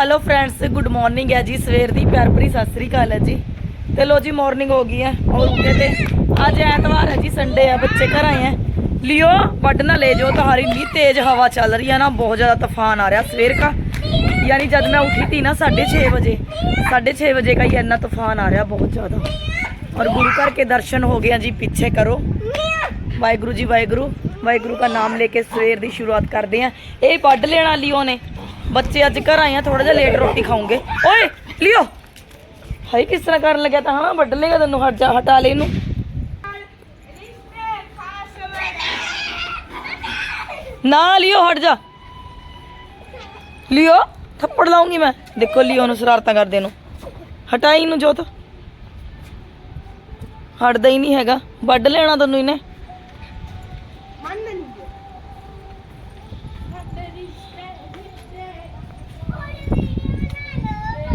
Hello friends good morning ਹੈ ਜੀ, ਸਵੇਰ ਦੀ ਪਿਆਰ ਭਰੀ ਸਤਿ ਸ੍ਰੀ ਅਕਾਲ ਹੈ ਜੀ। ਤੇ ਲੋ ਜੀ ਮਾਰਨਿੰਗ ਹੋ ਗਈ ਹੈ। ਔਰ ਉੱਤੇ ਤੇ ਅੱਜ ਐਤਵਾਰ ਹੈ ਜੀ ਸੰਡੇ ਹੈ, ਬੱਚੇ ਘਰ ਆਏ ਹੈ। ਲਿਓ ਵੱਡ ਨਾ ਲੈ ਜਾਓ ਤੁਹਾਡੀ ਇੰਨੀ ਤੇਜ਼ ਹਵਾ ਚੱਲ ਰਹੀ ਹੈ ਨਾ, ਬਹੁਤ ਜ਼ਿਆਦਾ ਤੂਫਾਨ ਆ ਰਿਹਾ ਸਵੇਰ ਦਾ ਯਾਨੀ ਜਦ ਮੈਂ ਉੱਠੀ ਤੀ ਨਾ 6:30 ਵਜੇ 6:30 ਵਜੇ ਕਾ ਹੀ ਇੰਨਾ ਤੂਫਾਨ ਆ ਰਿਹਾ ਬਹੁਤ ਜ਼ਿਆਦਾ। ਔਰ ਗੁਰੂ ਘਰ ਕੇ ਦਰਸ਼ਨ ਹੋ ਗਏ ਜੀ, ਪਿੱਛੇ ਕਰੋ। ਵਾਹਿਗੁਰੂ ਜੀ, ਵਾਹਿਗੁਰੂ। ਵਾਹਿਗੁਰੂ ਦਾ ਨਾਮ ਲੈ ਕੇ ਸਵੇਰ ਦੀ ਸ਼ੁਰੂਆਤ ਕਰਦੇ ਆ ਇਹ ਵੱਢ ਲੈਣਾ ਲਿਓ ਨੇ। ਬੱਚੇ ਅੱਜ ਘਰ ਆਏ ਆ ਥੋੜਾ ਜਿਹਾ ਲੇਟ ਰੋਟੀ ਖਾਉਂਗੇ ਓਏ, ਲਿਓ। ਹਾਈ ਕਿਸ ਤਰ੍ਹਾਂ ਕਰਨ ਲੱਗਿਆ ਤਾਂ, ਹਾਂ, ਵੱਢ ਲੇਗਾ ਤੈਨੂੰ, ਹਟ ਜਾ, ਹਟਾ ਲੈ ਇਹਨੂੰ। ਨਾ ਲਿਓ, ਹਟ ਜਾ। ਲਿਓ, ਥੱਪੜ ਲਾਉਂਗੀ ਮੈਂ। ਦੇਖੋ, ਲਿਓ ਨੂੰ ਸ਼ਰਾਰਤਾਂ ਕਰਦੇ ਨੂੰ। ਹਟਾਈ ਨੂੰ ਜੋਤ। ਹਟਦਾ ਹੀ ਨਹੀਂ ਹੈਗਾ। ਵੱਢ ਲੈਣਾ ਤੈਨੂੰ ਇਹਨੇ।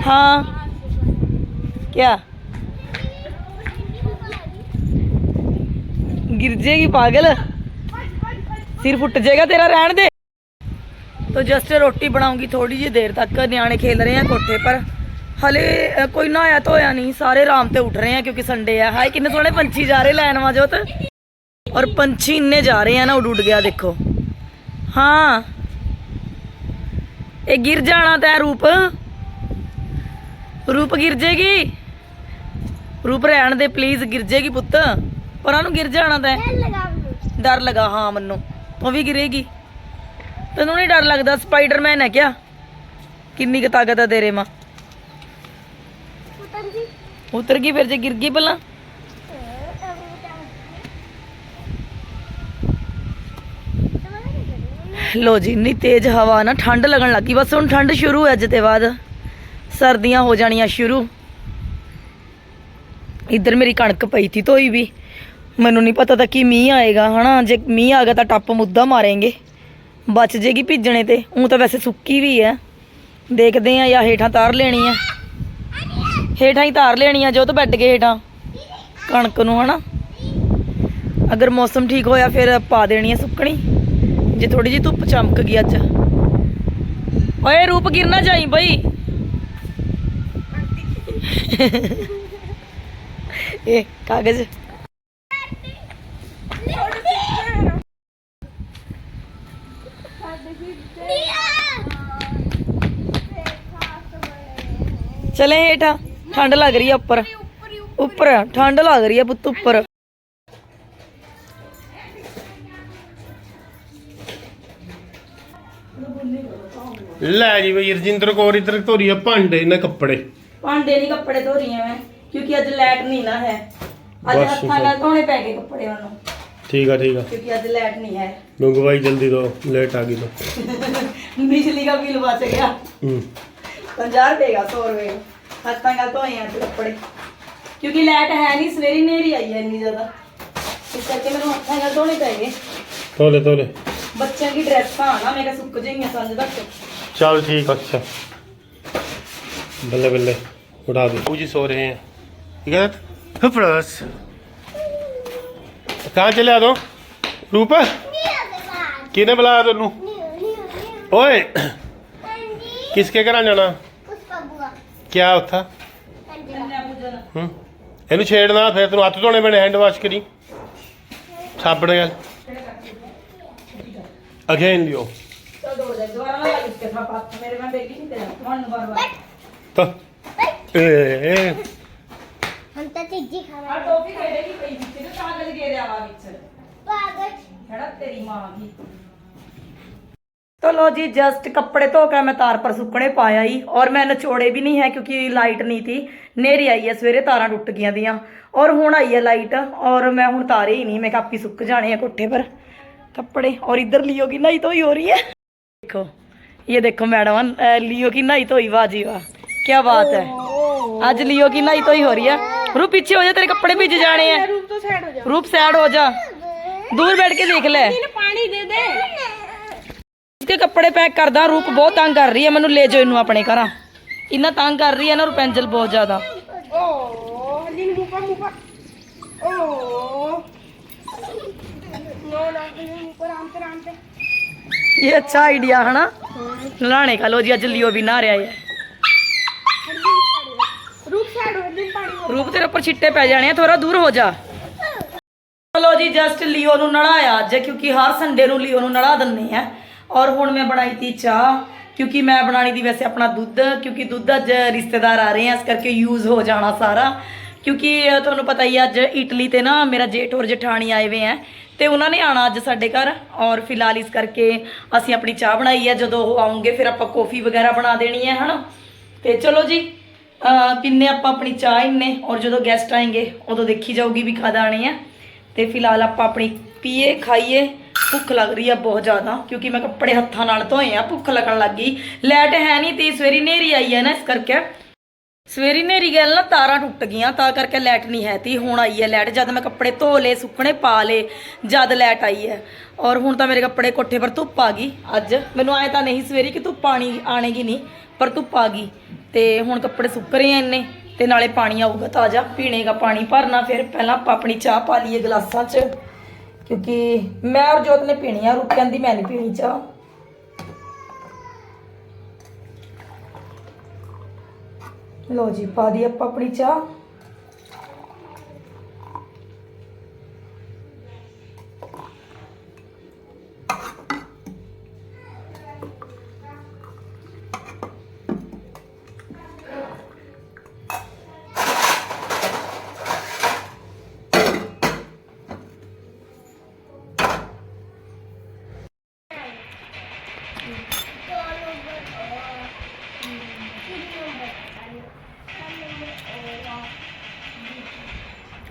हाँ क्या गिर जाएगी पागल सिर फुट जाएगा तेरा रहन दे तो जस्ट रोटी बनाऊंगी थोड़ी जी देर तक न्याणे खेल रहे हैं कोठे पर हले अ, कोई नहाया धोया नहीं सारे आराम ते उठ रहे हैं क्योंकि संडे है हाय किन्ने सोहने पंछी जा रहे लैन वाजोत और पंछी इन्ने जा रहे हैं ना उड़ उड़ गया देखो हाँ ये गिर जाना तै रूप ਰੂਪ ਗਿਰ ਜੇਗੀ ਰੂਪ ਰਹਿਣ ਦੇ ਪਲੀਜ਼ ਗਿਰ ਜੇਗੀ ਪੁੱਤ। ਪਰਾਂ ਨੂੰ ਗਿਰ ਜਾਣਾ ਤੈਂ ਡਰ ਲਗਾ ਹਾਂ ਮੈਨੂੰ। ਤੂੰ ਵੀ ਗਿਰੇਗੀ। ਤੈਨੂੰ ਨਹੀਂ ਡਰ ਲੱਗਦਾ ਸਪਾਈਡਰਮੈਨ ਹੈ ਕਿਆ? ਕਿੰਨੀ ਕੁ ਤਾਕਤ ਹੈ ਤੇਰੇ ਮਾਂ। ਉਤਰ ਗਈ ਫਿਰ ਜੇ ਗਿਰ ਗਈ ਪਹਿਲਾਂ। ਲੋ ਜੀ ਇੰਨੀ ਤੇਜ਼ ਹਵਾ ਨਾ ਠੰਡ ਲੱਗਣ ਲੱਗੀ ਬਸ ਹੁਣ ਠੰਡ ਸ਼ੁਰੂ ਹੈ ਅੱਜ ਤੇ ਬਾਅਦ। ਸਰਦੀਆਂ ਹੋ ਜਾਣੀਆਂ ਸ਼ੁਰੂ। ਇੱਧਰ ਮੇਰੀ ਕਣਕ ਪਈ ਤੀ ਧੋਈ ਵੀ। ਮੈਨੂੰ ਨਹੀਂ ਪਤਾ ਤਾਂ ਕਿ ਮੀਂਹ ਆਏਗਾ, ਹਨਾ? ਜੇ ਮੀਂਹ ਆ ਗਿਆ ਤਾਂ ਟੱਪ ਮੁੱਦਾ ਮਾਰੇਂਗੇ। ਬਚ ਜੇਗੀ ਭਿੱਜਣੇ ਤੇ। ਉਹ ਤਾਂ ਵੈਸੇ ਸੁੱਕੀ ਵੀ ਹੈ ਦੇਖਦੇ ਆ ਜਾਂ ਹੇਠਾਂ ਤਾਰ ਲੈਣੀ ਆ ਹੇਠਾਂ ਹੀ ਤਾਰ ਲੈਣੀ ਆ ਜੋ ਤਾਂ ਬੈੱਡ ਕੇ ਹੇਠਾਂ। ਕਣਕ ਨੂੰ, ਹਨਾ? ਅਗਰ ਮੌਸਮ ਠੀਕ ਹੋਇਆ ਫਿਰ ਪਾ ਦੇਣੀ ਆ ਸੁੱਕਣੀ। ਜੇ ਥੋੜੀ ਜਿਹੀ ਧੁੱਪ ਚਮਕ ਗਈ ਅੱਜ। ਓਏ ਰੂਪ ਗਿਰਨਾ ਜਾਈ ਬਈ। ਇਹ ਕਾਗਜ਼ ਚਲੇ ਹੇਠਾਂ ਠੰਡ ਲੱਗ ਰਹੀ ਹੈ ਉੱਪਰ ਉੱਪਰ ਠੰਡ ਲੱਗ ਰਹੀ ਹੈ ਪੁੱਤ ਉੱਪਰ ਲੈ ਜੀ ਬਈ ਰਜਿੰਦਰ ਕੌਰ ਇਧਰ ਧੋਰੀ ਆ ਭਾਂਡੇ ਨੇ ਕੱਪੜੇ। ਭਾਂਡੇ ਨਹੀਂ ਕੱਪੜੇ ਧੋ ਰਹੀ ਮੈਂ ਕਿਉਂਕਿ ਅੱਜ ਲੈਟ ਨਹੀਂ ਨਾ ਹੈ। ਅੱਜ ਹੱਥਾਂ ਨਾਲ ਧੋਣੇ ਪੈ ਗਏ ਕੱਪੜੇ ਉਹਨੂੰ। ਠੀਕ ਆ ਠੀਕ ਆ। ਕਿਉਂਕਿ ਅੱਜ ਲੈਟ ਨਹੀਂ ਹੈ। ਮੰਗਵਾਈ ਜਲਦੀ ਦੋ ਲੇਟ ਆ ਗਈ ਤੋ। ਬਿਜਲੀ ਦਾ ਬਿੱਲ ਬਚ ਗਿਆ। ਹੂੰ। 50 ਰੁਪਏ ਦਾ 100 ਰੁਪਏ ਹੱਥਾਂ ਨਾਲ ਧੋਏ ਆ ਕੱਪੜੇ। ਕਿਉਂਕਿ ਲੈਟ ਹੈ ਨਹੀਂ ਸਵੇਰੇ ਨੇਰੀ ਆਈ ਹੈ ਇੰਨੀ ਜ਼ਿਆਦਾ। ਇਸ ਕਰਕੇ ਮੈਨੂੰ ਹੱਥਾਂ ਨਾਲ ਧੋਣੇ ਪੈ ਗਏ। ਤੋਲੇ ਤੋਲੇ ਬੱਚਿਆਂ ਦੀ ਡਰੈਸਾਂ ਆ ਨਾ ਮੇਰੇ ਸੁੱਕ ਜਾਈਆਂ ਸੰਜ ਤੱਕ। ਚੱਲ ਠੀਕ ਅੱਛਾ। ਬੱਲੇ ਬੱਲੇ। उठा दो पूजी सो रहे हैं ठीक है प्लस कहाँ चले आ दो रूप किने बुलाया तेनू ओए किसके घर जाना क्या उत्था ਹੂੰ ਇਹਨੂੰ ਛੇੜਨਾ ਫਿਰ ਤੈਨੂੰ ਹੱਥ ਧੋਣੇ ਪੈਣੇ ਹੈਂਡ ਵਾਸ਼ ਕਰੀ ਸਾਬਣ ਨਾਲ ਅਗੇਨ ਲਿਓ चल दौड़ जाए दोबारा ना लग इसके साथ हाथ मेरे में बेटी नहीं तेरा मन बार बार ਤਾਂ ਏ ਏ हम तो चीजी खाना आ टॉफी खेलेगी पई तेरे कागज गेरे आवा विच कागज ਖੜਾ ਤੇਰੀ ਮਾਂ ਦੀ तो लो जी जस्ट कपड़े धो कर मैं तार पर सुकने पाया ही और मैं नचोड़े भी नहीं है क्योंकि लाइट नहीं थी नेरी आई है सवेरे तारा टुट गई दियां और हुन आई है लाइट और मैं हुन तारे ही नहीं मैं कापी सुक जाने हैं कोठे पर कपड़े और इधर लियो की नहाई धोई हो रही है देखो ये देखो मैडम अ, लियो की नहाई धोई वाह जी वाह ਕੀ ਬਾਤ ਹੈ। ਅੱਜ ਲਿਓ ਕੀ ਨਹਾਈ ਧੋਈ ਹੋ ਰਹੀ ਹੈ? ਰੂ ਪਿੱਛੇ ਹੋ ਜਾ ਤੇਰੇ ਕੱਪੜੇ ਭਿੱਜ ਜਾਣੇ ਆ। ਰੂਪ ਤੋਂ ਸਾਈਡ ਹੋ ਜਾ। ਦੂਰ ਬੈਠ ਕੇ ਦੇਖ ਲੈ। ਪਾਣੀ ਦੇ ਕੱਪੜੇ ਪੈਕ ਕਰਦਾ ਰੂਪ ਬਹੁਤ ਤੰਗ ਕਰ ਰਹੀ ਹੈ। ਮੈਨੂੰ ਲੈ ਜਾਓ ਇਹਨੂੰ ਆਪਣੇ ਘਰਾਂ। ਇੰਨਾ ਤੰਗ ਕਰ ਰਹੀ ਹੈ ਨਾ ਰੁਪੈਂਜਲ ਬਹੁਤ ਜ਼ਿਆਦਾ। ਇਹ ਅੱਛਾ ਆਈਡੀਆ ਹੈ। ਨਾ ਨਲਾਣੇ ਕਾ ਲੋ ਜੀ ਅੱਜ ਲਿਓ ਵੀ ਨਾ ਰਿਹਾ ਹੈ। ਰੂਪ ਤੇਰੇ ਉੱਪਰ ਛਿੱਟੇ ਪੈ ਜਾਣੇ ਆ ਥੋੜਾ ਦੂਰ ਹੋ ਜਾ। ਚਲੋ ਜੀ ਜਸਟ ਲਿਓ ਨੂੰ ਨੜਾਇਆ। ਅੱਜ ਕਿਉਂਕਿ ਹਰ ਸੰਡੇ ਨੂੰ ਲਿਓ ਨੂੰ ਨੜਾ ਦਿੰਨੇ ਆ। ਔਰ ਹੁਣ ਮੈਂ ਬਣਾਈ ਤੀ ਚਾਹ ਕਿਉਂਕਿ ਮੈਂ ਬਣਾਣੀ ਦੀ ਵੈਸੇ ਆਪਣਾ ਦੁੱਧ ਕਿਉਂਕਿ ਦੁੱਧ ਅੱਜ ਰਿਸ਼ਤੇਦਾਰ ਆ ਰਹੇ ਆ ਇਸ ਕਰਕੇ ਯੂਜ਼ ਹੋ ਜਾਣਾ ਸਾਰਾ। ਕਿਉਂਕਿ ਤੁਹਾਨੂੰ ਪਤਾ ਹੀ ਆ, ਅੱਜ ਇਟਲੀ ਤੇ ਨਾ ਮੇਰਾ ਜੇਠ ਔਰ ਜਠਾਣੀ ਆਏ ਹੋਏ ਆ ਤੇ ਉਹਨਾਂ ਨੇ ਆਣਾ ਅੱਜ ਸਾਡੇ ਘਰ। ਔਰ ਫਿਲਹਾਲ ਇਸ ਕਰਕੇ ਅਸੀਂ ਆਪਣੀ ਚਾਹ ਬਣਾਈ ਹੈ ਜਦੋਂ ਉਹ ਆਉਂਗੇ ਫਿਰ ਆਪਾਂ ਕੌਫੀ ਵਗੈਰਾ ਬਣਾ ਦੇਣੀ ਹੈ ਹਨਾ? ਤੇ ਚਲੋ ਜੀ ਪੀਨੇ ਆਪਾਂ ਆਪਣੀ ਚਾਹ ਇੰਨੇ, ਔਰ ਜਦੋਂ ਗੈਸਟ ਆਏਗੇ, ਉਦੋਂ ਦੇਖੀ ਜਾਊਗੀ ਵੀ ਕਦ ਆਣੇ ਆ। ਤੇ ਫਿਲਹਾਲ ਆਪਾਂ ਆਪਣੀ ਪੀਏ, ਖਾਈਏ, ਭੁੱਖ ਲੱਗ ਰਹੀ ਆ ਬਹੁਤ ਜ਼ਿਆਦਾ, ਕਿਉਂਕਿ ਮੈਂ ਕੱਪੜੇ ਹੱਥਾਂ ਨਾਲ ਧੋਏ ਆ, ਭੁੱਖ ਲੱਗਣ ਲੱਗ ਗਈ। ਲੈਟ ਹੈ ਨਹੀਂ ਤੇ ਸਵੇਰੀ ਨੇਰੀ ਆਈ ਹੈ ਨਾ ਇਸ ਕਰਕੇ। ਸਵੇਰੀ ਨੇਰੀ ਗੱਲ ਨਾ ਤਾਰਾਂ ਟੁੱਟ ਗਈਆਂ, ਤਾਂ ਕਰਕੇ ਲਾਈਟ ਨਹੀਂ ਹੈ ਤੀ, ਹੁਣ ਆਈ ਹੈ ਲਾਈਟ ਜਦ ਮੈਂ ਕੱਪੜੇ ਧੋ ਲਏ, ਸੁੱਕਣੇ ਪਾ ਲਏ, ਜਦ ਲਾਈਟ ਆਈ ਹੈ। ਔਰ ਹੁਣ ਤਾਂ ਮੇਰੇ ਕੱਪੜੇ ਕੋਠੇ ਪਰ ਧੁੱਪ ਆ ਗਈ, ਅੱਜ। ਮੈਨੂੰ ਆਏ ਤਾਂ ਨਹੀਂ ਸਵੇਰੀ ਕਿ ਧੁੱਪ ਆਣੀ, ਆਣੇਗੀ ਨਹੀਂ। ਪਰ ਧੁੱਪ ਆ ਗਈ ਤੇ ਹੁਣ ਕੱਪੜੇ ਸੁੱਕ ਰਹੇ ਆ ਇੰਨੇ ਤੇ ਨਾਲੇ ਪਾਣੀ ਆਊਗਾ ਤਾਜ਼ਾ। ਪੀਣੇ ਪਾਣੀ, ਭਰਨਾ ਫਿਰ ਪਹਿਲਾਂ ਆਪਾਂ ਆਪਣੀ ਚਾਹ ਪਾ ਲਈਏ ਗਲਾਸਾਂ 'ਚ। ਕਿਉਂਕਿ ਮੈਂ ਔਰ ਜੋਤ ਨੇ ਪੀਣੀ ਆ ਰੁਕ ਦੀ ਮੈਂ ਨਹੀਂ ਪੀਣੀ ਚਾਹ। ਲੋ ਜੀ, ਪਾ ਦੀ ਆਪਾਂ ਆਪਣੀ ਚਾਹ।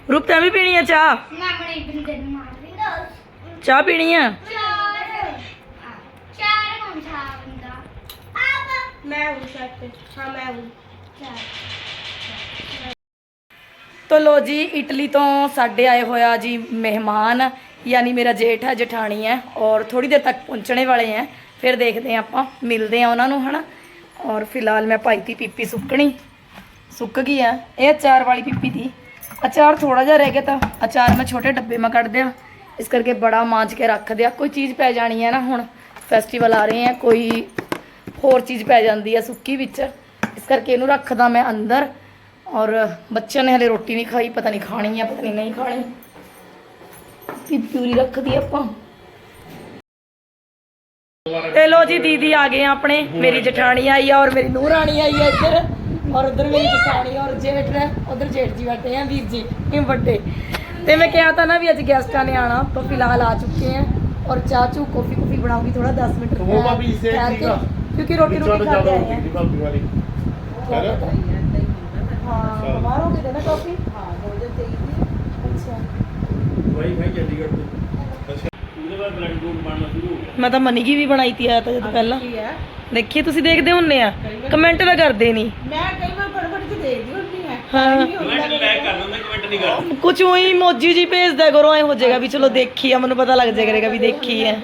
ਰੂਪ ਤੈਂ ਵੀ ਪੀਣੀ ਆ ਚਾਹ? ਮੈਂ ਆਪਣੇ ਬੰਦੇ ਨੂੰ ਮਾਰ ਦਿੰਦਾ ਚਾਹ ਪੀਣੀ ਆ? ਚਾਰ। ਚਾਰ ਕੌਣ ਥਾ ਬੰਦਾ। ਆਪ। ਮੈਂ ਹੂੰ ਸ਼ਾਇਦ ਹਾਂ ਮੈਂ ਹੂੰ ਚਾਰ। ਤੋ ਲੋ ਜੀ ਇਟਲੀ ਤੋਂ ਸਾਡੇ ਆਏ ਹੋਇਆ ਜੀ ਮਹਿਮਾਨ ਯਾਨੀ ਮੇਰਾ ਜੇਠ ਹੈ ਜਠਾਣੀ ਹੈ ਔਰ ਥੋੜੀ ਦੇਰ ਤੱਕ ਪਹੁੰਚਣੇ ਵਾਲੇ ਹੈ ਫਿਰ ਦੇਖਦੇ ਹਾਂ ਆਪਾਂ ਮਿਲਦੇ ਹਾਂ ਉਹਨਾਂ ਨੂੰ ਹਨਾ? ਔਰ ਫਿਲਹਾਲ ਮੈਂ ਪਾਈ ਤੀ ਪੀਪੀ ਸੁੱਕਣੀ। ਸੁੱਕ ਗਈ ਆ। ਇਹ ਅਚਾਰ ਵਾਲੀ ਪੀਪੀ ਥੀ ਅਚਾਰ ਥੋੜਾ ਜਿਹਾ ਰਹਿ ਗਿਆ ਤਾਂ। ਅਚਾਰ ਮੈਂ ਛੋਟੇ ਡੱਬੇ ਮੈਂ ਕੱਢ ਦਿਆਂ। ਇਸ ਕਰਕੇ ਬੜਾ ਮਾਂਜ ਕੇ ਰੱਖ ਦਿਆ। ਕੋਈ ਚੀਜ਼ ਪੈ ਜਾਣੀ ਹੈ ਨਾ ਹੁਣ। ਫੈਸਟੀਵਲ ਆ ਰਹੇ ਆ, ਕੋਈ ਹੋਰ ਚੀਜ਼ ਪੈ ਜਾਂਦੀ ਹੈ ਸੁੱਕੀ ਵਿੱਚ। ਇਸ ਕਰਕੇ ਇਹਨੂੰ ਰੱਖਦਾ ਮੈਂ ਅੰਦਰ। ਔਰ ਬੱਚਿਆਂ ਨੇ ਹਲੇ ਰੋਟੀ ਨਹੀਂ ਖਾਈ, ਪਤਾ ਨਹੀਂ ਖਾਣੀ ਹੈ ਪਤਾ ਨਹੀਂ ਨਹੀਂ ਖਾਣੀ। ਕੀ ਪਿਊਰੀ ਰੱਖਦੀ ਆਪਾਂ। ਤੇ ਲੋ ਜੀ, ਦੀਦੀ ਆ ਗਏ ਆ ਆਪਣੇ। ਮੇਰੀ ਜਠਾਣੀ ਆਈ ਆ ਔਰ ਮੇਰੀ ਨੂੰਹ ਰਾਣੀ ਆਈ ਆ ਇੱਧਰ। ਔਰ ਉਧਰ ਮੇਰੀ ਜਠਾਣੀ ਔਰ ਜੇਠ ਹੈ ਉਧਰ ਜੇਠ ਜੀ ਬੈਠੇ ਆ ਵੀਰ ਜੀ ਇਹ ਵੱਡੇ। ਤੇ ਮੈਂ ਕਿਹਾ ਤਾਂ ਨਾ ਵੀ ਅੱਜ ਗੈਸਟਾਂ ਨੇ ਆਣਾ ਤਾਂ ਫਿਲਹਾਲ ਆ ਚੁੱਕੇ ਆ। ਔਰ ਚਾਹ ਚੂ ਕਾਫੀ ਕਾਫੀ ਬਣਾਉਂਗੀ ਥੋੜਾ 10 ਮਿੰਟ ਉਹ ਭਾਬੀ ਇਸੇ ਠੀਕ ਕਿਉਂਕਿ ਰੋਟੀ ਰੋਟੀ ਖਾ ਕੇ ਆ। ਹਾਂ ਮਾਰੋਗੇ ਨਾ ਕਾਫੀ ਹਾਂ ਮਨੀ ਕੀ ਵੀ ਬਣਾਈ ਤੀ ਆ ਤਾਂ ਜਦ ਪਹਿਲਾਂ। ਕੀ ਹੈ। ਦੇਖੀ ਤੁਸੀਂ ਦੇਖਦੇ ਹੁੰਨੇ ਆ। ਕਮੈਂਟ ਤਾਂ ਕਰਦੇ ਨਹੀਂ ਮੈਂ ਕਈ ਵਾਰ ਫਟਫਟ ਚ ਦੇਖਦੀ ਹੁੰਦੀ ਹਾਂ। ਹਾਂ। ਨਹੀਂ ਲੈ ਕਰ ਲੈਂਦਾ ਕਮੈਂਟ ਨਹੀਂ ਕਰਦਾ। ਕੁਝ ਉਹੀ ਮੋਜੀ ਜੀ ਭੇਜਦਾ ਕਰੋ ਐ ਹੋ ਜਾਏਗਾ ਵੀ ਚਲੋ ਦੇਖੀ ਆ ਮੈਨੂੰ ਪਤਾ ਲੱਗ ਜਾਇਆ ਕਰੇਗਾ ਵੀ ਦੇਖੀ ਆ।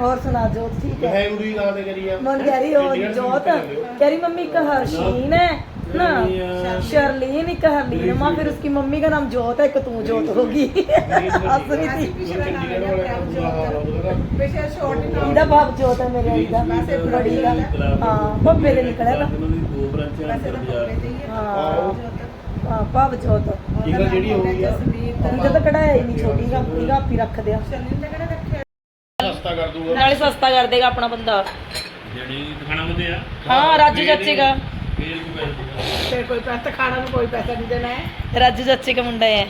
ਹੋਰ ਸੁਣਾ ਜੋ ਠੀਕ ਹੈ ਹੈਗੂਰੀ ਲਾ ਦੇ ਜੋਤ। ਕਹਿ ਮੰਮੀ ਇੱਕ ਹਰਸ਼ੀਨ ਹੈ। ना शर्लीन एक हरलीन माँ फिर उसकी मम्मी का नाम जोत है एक तू जोत होगी हंस रही थी चंडीगढ़ वाले का बुरा हाल हो गया ਵਿਸ਼ੇ ਛੋਟ ਨਾ ਇਹਦਾ ਬਾਪ ਜੋਤ ਹੈ ਮੇਰੇ ਇਹਦਾ ਬੜੀ ਦਾ ਹਾਂ ਪੱਪੇ ਦੇ ਨਿਕਲਿਆ ਤਾਂ ਉਹਨਾਂ ਦੀ ਦੋ ਬ੍ਰਾਂਚਾਂ ਅੰਦਰ ਬਾਜ਼ਾਰ ਹਾਂ ਹਾਂ ਭਾਵ ਜੋਤ ठीक है जेडी हो गई है ਇਹਦਾ ਤਾਂ ਕਢਾਇਆ ਹੀ ਨਹੀਂ ਛੋਟੀ ਦਾ ਪੂਰੀ ਕਾਪੀ ਰੱਖ ਦਿਆ सस्ता कर दूंगा ਨਾਲੇ ਸਸਤਾ ਕਰ ਦੇਗਾ ਆਪਣਾ ਬੰਦਾ ਜਿਹੜੀ ਦਿਖਾਣਾ ਹੁੰਦੇ ਆ ਹਾਂ ਰਾਜੂ ਚਾਚੇ ਦਾ ਫੇਰ ਵੀ ਪੈਸੇ ਫਿਰ ਕੋਈ ਪੈਸਾ ਖਾਣਾ ਨੂੰ ਕੋਈ ਪੈਸਾ ਨਹੀਂ ਦੇਣਾ ਹੈ ਰਾਜੂ ਚਾਚੇ ਦਾ ਮੁੰਡਾ ਹੈ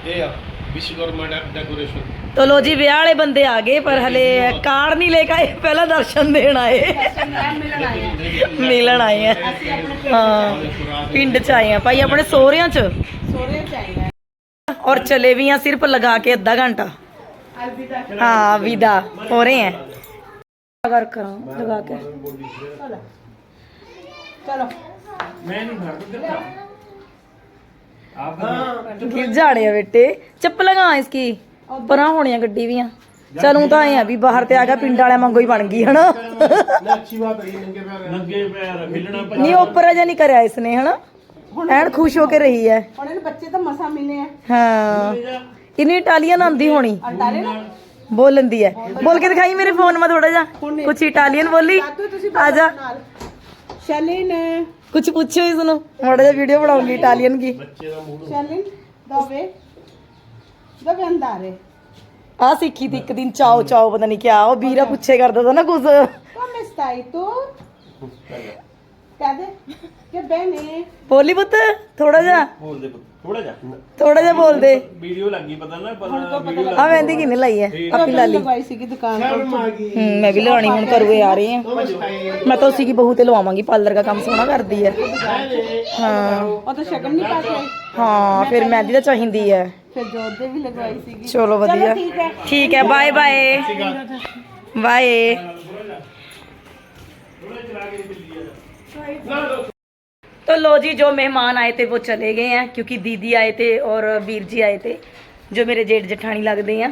ये यार विश्वकर्मा डेकोरेशन ਤੋ ਲੋ ਜੀ ਵਿਆਹ ਵਾਲੇ ਬੰਦੇ ਆ ਗਏ ਪਰ ਹਲੇ ਕਾਰ ਨਹੀਂ ਲੈ ਕੇ ਆਏ ਪਹਿਲਾਂ ਦਰਸ਼ਨ ਦੇਣ ਆਏ ਮਿਲਣ ਆਏ ਆ ਮਿਲਣ ਆਏ ਆ ਅਸੀਂ ਆਪਣੇ ਹਾਂ ਪਿੰਡ ਚ ਆਏ ਆ ਭਾਈ ਆਪਣੇ ਸੋਹਰਿਆਂ ਚ ਸੋਹਰੇ ਚਾਹੀਦਾ ਔਰ ਚਲੇ ਵੀ ਆ ਸਿਰਫ ਲਗਾ ਕੇ ਅੱਧਾ ਘੰਟਾ ਅਲਵਿਦਾ हाँ विदा हो रहे हैं अगर करो लगा के ਚਲੋ ਮੈਂ ਨਹੀਂ ਘਰ ਤੋਂ ਦਿੱਤਾ ਆਪ गिर जाने हैं बेटे चप्पल लगा इसकी ਪਰਾਂ ਹੋਣੀਆਂ ਗੱਡੀ ਵੀਆਂ ਚਲੂ ਤਾਂ ਐ ਆ ਵੀ ਬਾਹਰ ਤੇ ਆ ਗਿਆ ਪਿੰਡ ਵਾਲਿਆਂ ਵਾਂਗੂ ਹੀ ਬਣ ਗਈ ਹਨਾ ना अच्छी बात है ये नंगे पैर हैं। ਨੰਗੇ ਪੈਰ ਖੇਲਣਾ ਨਹੀਂ ਉੱਪਰ ਅਜਾ ਨਹੀਂ ਕਰਿਆ ਇਸਨੇ ਹਨਾ ਐਨ ਖੁਸ਼ ਹੋ ਕੇ ਰਹੀ ਹੈ ਹੁਣ ਇਹਨੂੰ ਬੱਚੇ ਤਾਂ ਮਸਾ ਮਿਲੇ ਆ ਹਾਂ ਇਨੀ ਇਟਾਲੀਅਨ ਆਂਦੀ ਹੋਣੀ ਅੰਟਾਲੇ ਨਾ ਬੋਲਣ ਹੈ ਬੋਲ ਕੇ ਦਿਖਾਈ ਮੇਰੇ ਫੋਨ ਮਾ ਥੋੜਾ ਜਿਹਾ ਕੁਛ ਇਟਾਲੀਅਨ ਬੋਲੀ ਦਾਦੂ ਤੁਸੀਂ ਆ ਜਾ ਨਾਲ ਸ਼ੈਲਿਨ ਕੁਛ ਪੁੱਛੋ ਇਸ ਨੂੰ ਥੋੜਾ ਜਿਹਾ ਵੀਡੀਓ ਬਣਾਉਂਗੀ ਇਟਾਲੀਅਨ ਕੀ ਸ਼ੈਲਿਨ ਦੋਵੇ ਦੋਵੇ ਅੰਦਾਰੇ ਆ ਸਿੱਖੀ ਤੀ ਇੱਕ ਦਿਨ ਚਾਓ ਚਾਓ ਪਤਾ ਨਹੀਂ ਕਿਆ ਉਹ ਵੀਰਾ ਪੁੱਛੇ ਕਰਦਾ ਤਾ ਨਾ ਕੁਝ come stai tu cade che bene ਬੋਲੀ ਪੁੱਤ ਥੋੜਾ ਜਿਹਾ ਬੋਲ ਦੇ ਥੋੜਾ ਜਿਹਾ। ਥੋੜਾ ਵੀਡੀਓ ਲੱਗੀ ਪਤਾ ਨਾ ਪਤਾ ਵੀਡੀਓ ਆ ਮਹਿੰਦੀ ਕਿਨੇ ਲਾਈ ਹੈ? ਆਪੀ ਲਾ ਲਈ ਲਗਾਈ ਸੀਗੀ ਦੁਕਾਨ ਹੂੰ ਮੈਂ ਵੀ ਲਵਾਣੀ ਹੁਣ ਕਰਵੇ ਆ ਰਹੀ ਹਾਂ। ਮੈਂ ਤਾਂ ਉਸੀ ਕੀ ਬਹੂ ਤੇ ਲਵਾਵਾਂਗੀ ਪਾਰਲਰ ਦਾ ਕੰਮ ਸੋਹਣਾ ਕਰਦੀ ਹੈ। ਹਾਂ। ਉਹ ਤਾਂ ਸ਼ਗਨ ਨਹੀਂ ਪਾ ਆਈ। ਹਾਂ ਫਿਰ ਮਹਿੰਦੀ ਤਾਂ ਚਾਹੀਦੀ ਹੈ। ਫਿਰ ਜੋਤ ਦੇ ਵੀ ਲਗਵਾਈ ਸੀਗੀ। ਚਲੋ ਵਧੀਆ। ਠੀਕ ਹੈ। ਠੀਕ ਹੈ ਬਾਏ ਬਾਏ। ਬਾਏ। तो लो जी जो मेहमान आए थे वो चले गए हैं क्योंकि दीदी आए थे और वीर जी आए थे जो मेरे जेठ जेठानी लगते हैं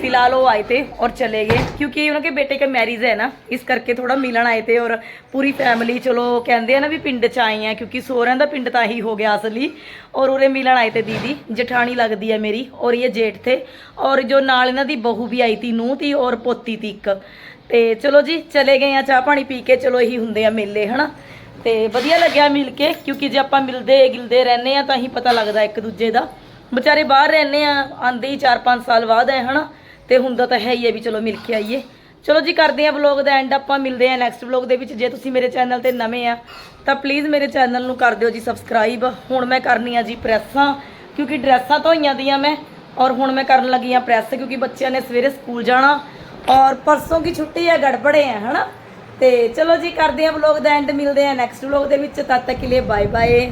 फिलहाल वो आए थे और चले गए क्योंकि उनके बेटे का मैरिज है ना ਇਸ ਕਰਕੇ ਥੋੜਾ ਮਿਲਣ ਆਏ ਤੇ ਔਰ ਪੂਰੀ ਫੈਮਿਲੀ ਚਲੋ ਕਹਿੰਦੇ ਆ ਨਾ ਵੀ ਪਿੰਡ ਚ ਆਏ ਆ, ਕਿਉਂਕਿ ਸੋਹਰਿਆਂ ਦਾ ਪਿੰਡ ਤਾਂ ਹੀ ਹੋ ਗਿਆ ਅਸਲੀ। ਔਰ ਉਰੇ ਮਿਲਣ ਆਏ ਤੇ ਦੀਦੀ, ਜਠਾਣੀ ਲੱਗਦੀ ਹੈ ਮੇਰੀ, ਔਰ ਇਹ ਜੇਠ ਥੇ ਔਰ ਜੋ ਨਾਲ ਇਹਨਾਂ ਦੀ ਬਹੂ ਵੀ ਆਈ ਤੀ, ਨੂੰਹ ਤੀ ਔਰ ਪੋਤੀ ਤੀ ਇੱਕ। ਤੇ ਚਲੋ ਜੀ, ਚਲੇ ਗਏ ਆ ਚਾਹ ਪਾਣੀ ਪੀ ਕੇ, ਚਲੋ ਇਹੀ ਹੁੰਦੇ ਆ ਮੇਲੇ, ਹਨਾ? ਤੇ ਵਧੀਆ ਲੱਗਿਆ ਮਿਲ ਕੇ, ਕਿਉਂਕਿ ਜੇ ਆਪਾਂ ਮਿਲਦੇ, ਗਿਲਦੇ ਰਹਿੰਦੇ ਆ ਤਾਂ ਹੀ ਪਤਾ ਲੱਗਦਾ ਇੱਕ ਦੂਜੇ ਦਾ। ਵਿਚਾਰੇ ਬਾਹਰ ਰਹਿੰਦੇ ਆ ਆਂਦੇ ਹੀ 4-5 ਸਾਲ ਬਾਅਦ ਹੈ, ਹਨਾ? ਤੇ ਹੁੰਦਾ ਤਾਂ ਹੈ ਹੀ ਹੈ ਵੀ ਚਲੋ ਮਿਲ ਕੇ ਆਈਏ। ਚਲੋ ਜੀ, ਕਰਦੇ ਆ ਵਲੌਗ ਦਾ ਐਂਡ ਆਪਾਂ ਮਿਲਦੇ ਆ ਨੈਕਸਟ ਵਲੌਗ ਦੇ ਵਿੱਚ। ਜੇ ਤੁਸੀਂ ਮੇਰੇ ਚੈਨਲ ਤੇ ਨਵੇਂ ਆ, ਤਾਂ ਪਲੀਜ਼ ਮੇਰੇ ਚੈਨਲ ਨੂੰ ਕਰ ਦਿਓ ਜੀ ਸਬਸਕ੍ਰਾਈਬ ਹੁਣ ਮੈਂ ਕਰਨੀ ਆ ਜੀ ਪ੍ਰੈਸਾਂ, ਕਿਉਂਕਿ ਡਰੈਸਾਂ ਧੋਈਆਂ ਦੀਆਂ ਮੈਂ, ਔਰ ਹੁਣ ਮੈਂ ਕਰਨ ਲੱਗੀ ਆ ਪ੍ਰੈਸ, ਕਿਉਂਕਿ ਬੱਚਿਆਂ ਨੇ ਸਵੇਰੇ ਸਕੂਲ ਜਾਣਾ, ਔਰ ਪਰਸੋਂ ਕੀ ਛੁੱਟੀ ਹੈ, ਗੜਬੜੇ ਹੈ, ਹਨਾ? ਤੇ ਚਲੋ ਜੀ, ਕਰਦੇ ਆ ਵਲੌਗ ਦਾ ਐਂਡ ਮਿਲਦੇ ਆ ਨੈਕਸਟ ਵਲੌਗ ਦੇ ਵਿੱਚ, ਤਦ ਤੱਕ ਕੇ ਲਈ ਬਾਏ ਬਾਏ